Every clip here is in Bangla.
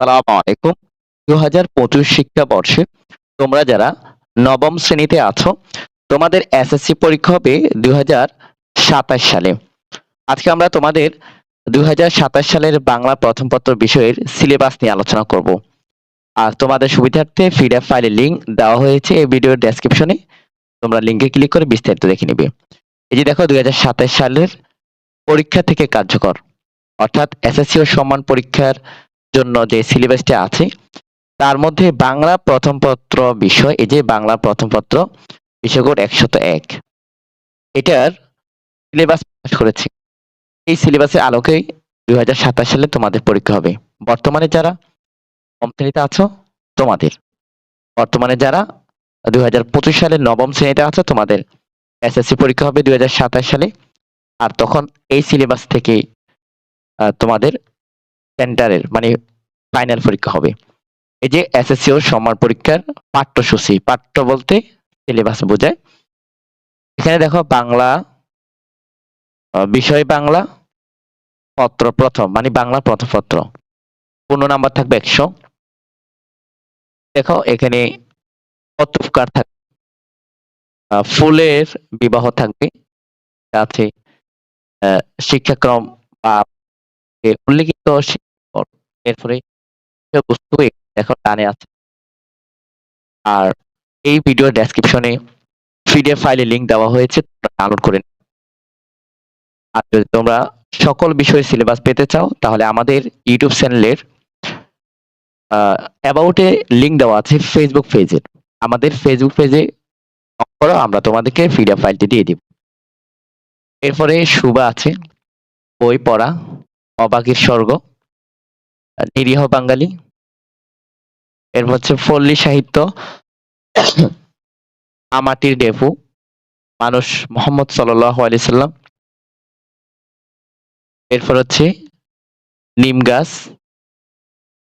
আসসালামু আলাইকুম। দু হাজার পঁচিশ শিক্ষাবর্ষে তোমরা যারা নবম শ্রেণীতে আছো, তোমাদের এসএসসি পরীক্ষা হবে দুই হাজার সাতাশ সালে। আজকে আমরা তোমাদের দুই হাজার সাতাশ সালের বাংলা প্রথম পত্র বিষয়ের সিলেবাস নিয়ে আলোচনা করব। আর তোমাদের সুবিধার্থে পিডিএফ ফাইলের লিঙ্ক দেওয়া হয়েছে এই ভিডিওর ডেসক্রিপশনে তোমরা লিঙ্কে ক্লিক করে বিস্তারিত দেখে নিবে। এই যে দেখো দুই হাজার সাতাশ সালের পরীক্ষা থেকে কার্যকর। অর্থাৎ এসএসসি ও সম্মান পরীক্ষার জন্য যে সিলেবাসটা আছে, তার মধ্যে বাংলা প্রথম পত্র বিষয়, এই যে বাংলা প্রথম পত্র বিষয় কোড একশত এক, এটার সিলেবাস প্রকাশ করেছে। এই সিলেবাসের আলোকেই দুই সালে তোমাদের পরীক্ষা হবে। বর্তমানে যারা নবম শ্রেণীতে আছো, তোমাদের। বর্তমানে যারা দুই হাজার পঁচিশ সালে নবম শ্রেণীতে আছো, তোমাদের এসএসসি পরীক্ষা হবে দুই হাজার সাতাশ সালে। আর তখন এই সিলেবাস থেকে তোমাদের সেন্টারের মানে ফাইনাল পরীক্ষা হবে। এই যে এসএসসি ও সম্মান পরীক্ষার পাঠ্যসূচি, পাঠ্য বলতে সিলেবাস বোঝায়। এখানে দেখো বাংলা বিষয় বাংলা, পত্র প্রথম মানে বাংলা প্রথম পত্র। পূর্ণ নাম্বার থাকবে একশো। দেখো এখানে থাকবে ফুলের বিবাহ থাকবে। আছে শিক্ষাক্রম বা উল্লেখিত এরপরে বস্তু দেখো টানে আছে। আর এই ভিডিও ডেসক্রিপশনে পিডিএফ ফাইলে লিংক দেওয়া হয়েছে ডাউনলোড করে। আর যদি তোমরা সকল বিষয়ের সিলেবাস পেতে চাও, তাহলে আমাদের ইউটিউব চ্যানেলের অ্যাবাউটে লিঙ্ক দেওয়া আছে ফেসবুক পেজে আমাদের ফেসবুক পেজে করো, আমরা তোমাদেরকে পিডিএফ ফাইলটি দিয়ে দিব। এরপরে সুবা আছে, বই পড়া অবাকের স্বর্গ। নিরীহ বাঙালি। এরপর হচ্ছে পল্লী সাহিত্য। আমাটির ডেপু। মানুষ মোহাম্মদ সাল্লাহ আলাইসাল্লাম এরপর হচ্ছে নিম গাছ।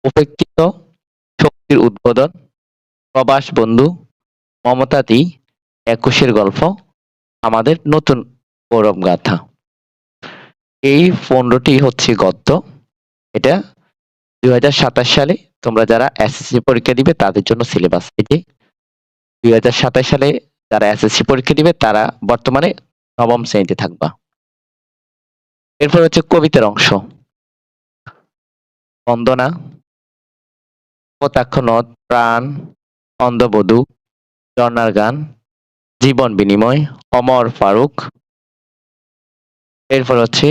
উপেক্ষিত শক্তির উদ্বোধন। প্রবাস বন্ধু মমতাতি একুশের গল্প। আমাদের নতুন গৌরব গাথা এই পনেরোটি হচ্ছে গদ্য। এটা দুই হাজার সাতাশ সালে তোমরা যারা এসএসসি পরীক্ষা দিবে, তাদের জন্য সিলেবাস এই যে দুই হাজার সাতাশ সালে যারা এসএসসি পরীক্ষা দিবে, তারা বর্তমানে নবম শ্রেণীতে থাকবা। এরপর হচ্ছে কবিতার অংশ। বন্দনা কতাক্ষ নদ, প্রাণ, অন্ধবধূ, ঝর্ণার গান, জীবন বিনিময়, অমর ফারুক। এরপর হচ্ছে,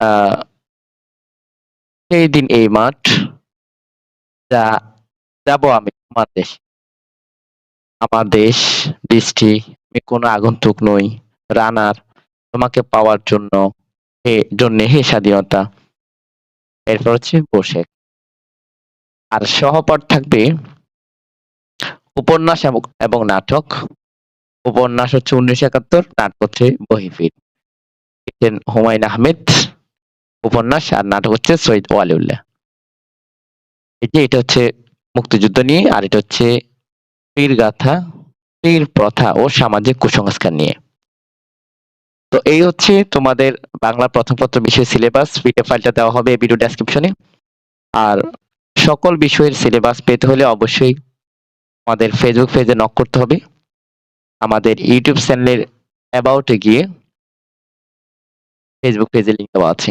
আহ সেই দিন এই মাঠ যা, যাব আমি, আমার দেশ। আমার দেশ বৃষ্টি আমি কোনো আগন্তুক নই, রানার, তোমাকে পাওয়ার জন্য হে জন্য হে স্বাধীনতা। এরপর হচ্ছে বসে। আর সহপাঠ থাকবে উপন্যাস এবং- নাটক। উপন্যাস হচ্ছে উনিশশো একাত্তর, নাটক হচ্ছে বহিফির হুমায়ুন আহমেদ। উপন্যাস আর নাটক হচ্ছে সৈয়দ ওয়ালিউল্লাহ। এই যে এটা হচ্ছে মুক্তিযুদ্ধ নিয়ে আর এটা হচ্ছে পীর গাথা, পীর প্রথা ও সামাজিক কুসংস্কার নিয়ে। তো এই হচ্ছে তোমাদের বাংলা প্রথম পত্র বিষয় সিলেবাস পিডিএফ ফাইলটা দেওয়া হবে ভিডিও ডেসক্রিপশনে আর সকল বিষয়ের সিলেবাস পেতে হলে অবশ্যই আমাদের ফেসবুক পেজে নক করতে হবে। আমাদের ইউটিউব চ্যানেলের অ্যাবাউটে গিয়ে ফেসবুক পেজে লিঙ্ক দেওয়া আছে।